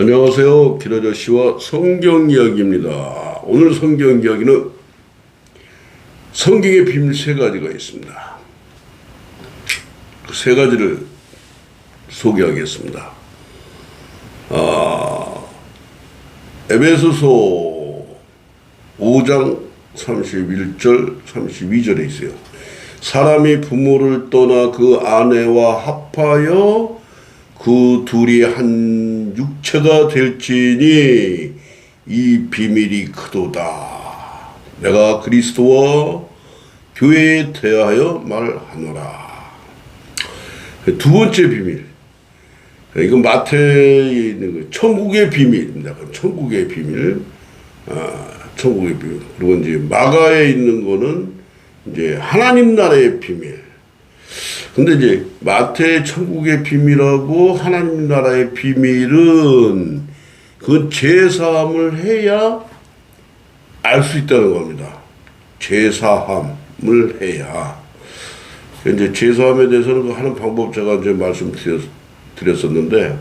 안녕하세요. 기라저씨와 성경 이야기입니다. 오늘 성경 이야기는 성경의 비밀 세 가지가 있습니다. 그 세 가지를 소개하겠습니다. 아, 에베소서 5장 31절, 32절에 있어요. 사람이 부모를 떠나 그 아내와 합하여 그 둘이 한 육체가 될지니 이 비밀이 크도다. 내가 그리스도와 교회에 대하여 말하노라. 두 번째 비밀. 이건 마태에 있는 거, 천국의 비밀입니다. 천국의 비밀. 아, 천국의 비밀. 그리고 이제 마가에 있는 거는 이제 하나님 나라의 비밀. 근데 이제 마태 천국의 비밀하고 하나님 나라의 비밀은 그 제사함을 해야 알 수 있다는 겁니다. 제사함을 해야. 이제 제사함에 대해서는 그 하는 방법 제가 이제 말씀드렸었는데,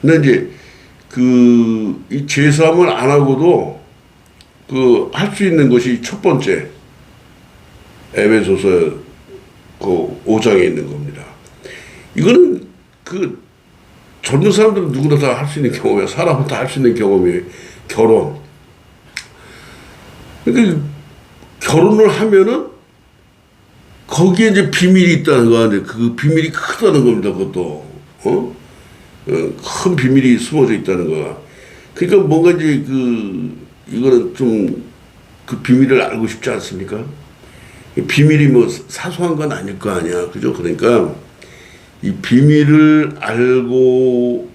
근데 이제 그 이 제사함을 안 하고도 그 할 수 있는 것이 첫 번째 에베소서 그 5장에 있는 겁니다. 이거는 그 젊은 사람들은 누구나 다 할 수 있는 경험이야. 사람은 다 할 수 있는 경험이 결혼. 그러니까 결혼을 하면은 거기에 이제 비밀이 있다는 거 아니에요. 그 비밀이 크다는 겁니다. 그것도 어? 어, 큰 비밀이 숨어져 있다는 거야. 그러니까 뭔가 이제 그 이거는 좀 그 비밀을 알고 싶지 않습니까? 이 비밀이 뭐 사소한 건 아닐 거 아니야. 그죠? 그러니까 이 비밀을 알고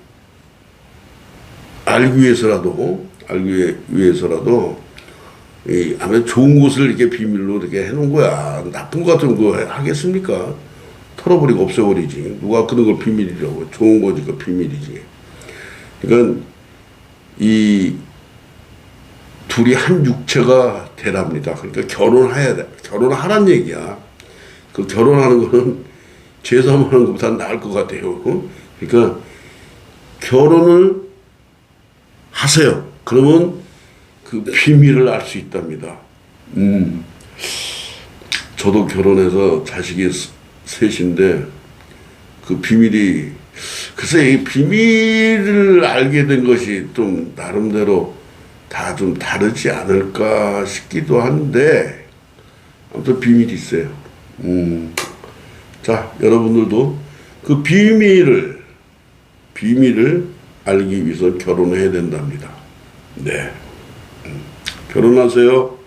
알기 위해서라도 알기 위해- 위해서라도 이 아마 좋은 곳을 이렇게 비밀로 이렇게 해놓은 거야. 나쁜 거 같은 거 하겠습니까? 털어버리고 없애버리지. 누가 그런 걸 비밀이라고. 좋은 거니까 비밀이지. 그러니까 이 둘이 한 육체가 되랍니다. 그러니까 결혼해야 돼. 결혼하란 얘기야. 그 결혼하는 거는 제사하는 것보다 나을 것 같아요. 어? 그러니까 결혼을 하세요. 그러면 그 비밀을 알 수 있답니다. 음. 저도 결혼해서 자식이 스- 셋인데 그 비밀이 글쎄 이 비밀을 알게 된 것이 좀 나름대로 다 좀 다르지 않을까 싶기도 한데 아무튼 비밀이 있어요. 음. 자 여러분들도 그 비밀을 비밀을 알기 위해서 결혼을 해야 된답니다. 네. 음. 결혼하세요.